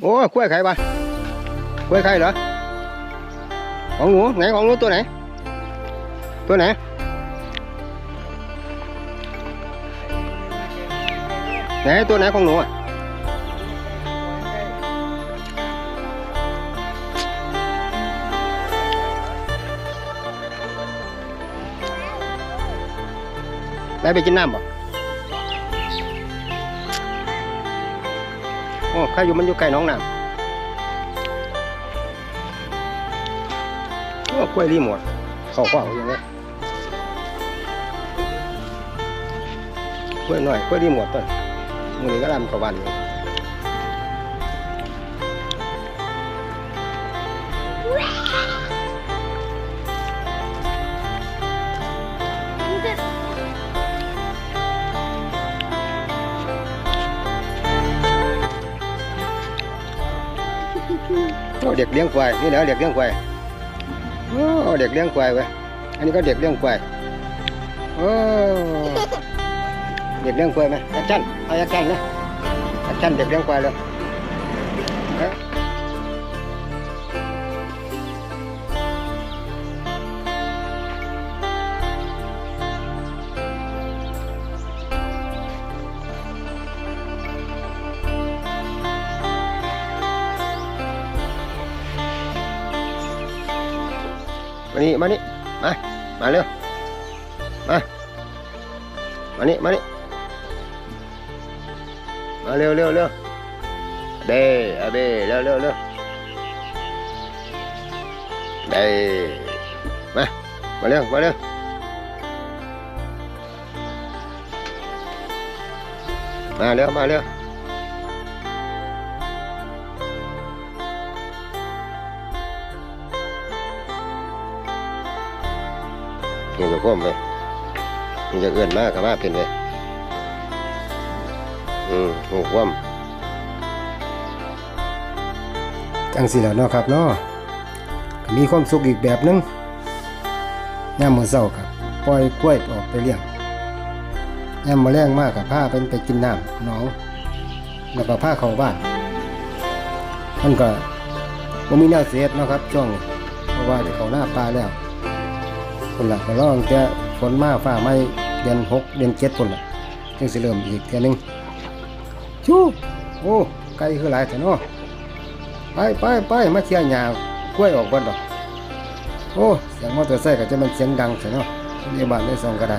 โอ้กล้วยไข่ปะกล้วยไข่เหรอของหนูไหนของหนูตัวไหน ตัวไหนไหนตัวไหนของหนูอะได้ไปกินน้ำบ่ โอ้ใครอยู่มันอยู่ไกลน้องน้ำโอ้กล้วยรีหมดเข้าขวางอย่างนี้กล้วยหน่อยกล้วยรีหมดต้นมือนี้ก็รำกับวันอ โอ้เด็กเลี้ยงควายนี่นะเด็กเลี้ยงควายโอ้เด็กเลี้ยงควายเว้ยอันนี้ก็เด็กเลี้ยงควายโอ้เด็กเลี้ยงควายไหมแอคชั่นเอาแอคชั่นนะแอคชั่นเด็กเลี้ยงควายเลย มานี่มานี่มามาเร็วมามานี่มานี่มาเร็วเร็วเร็วเบ้อะเบ้เร็วเร็วเร็วเบ้มามาเร็วมาเร็วมาเร็วมาเร็ว นี่ก็พ่อมเลยมันจะเอื้อนมากกับมาเป็นเลยอืมหูคว่ำจังสิแล้วเนาะครับเนาะมีความสุขอีกแบบหนึงย่ามมือเช้าครับปล่อยกล้วยออกไปเลี้ยงย่ามาแรงมากกับพาเป็นไปกินน้ำหนองแล้วก็พาเข้าบ้านมันก็บ่มีแนวเสียดเนาะครับช่วงเพราะว่าได้เขาหน้าปลาแล้ว คนละก็ร้องแต่ฝนมาฟ้าไม่เดือนหกเดือนเจ็ดคนละจึงสิเริ่มอีกเทียนึงชูโอ้ไกลคือหลายแต่เนาะไปไปไปมาเชียร์หญ้ากล้วยออกก่อนดอกโอ้เสียงมอเตอร์ไซค์ก็จะมันเสียงดังแต่เนาะในบ้านในซองก็ได้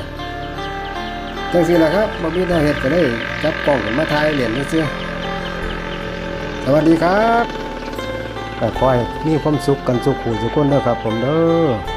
จังสิล่ะครับบ่มีแนวเฮ็ดก็ได้จับกล้องมาถ่ายเหรียญซื่อสวัสดีครับก็ขอให้มีความสุขกันสุขหูสุขคนเด้อครับผมเด้อ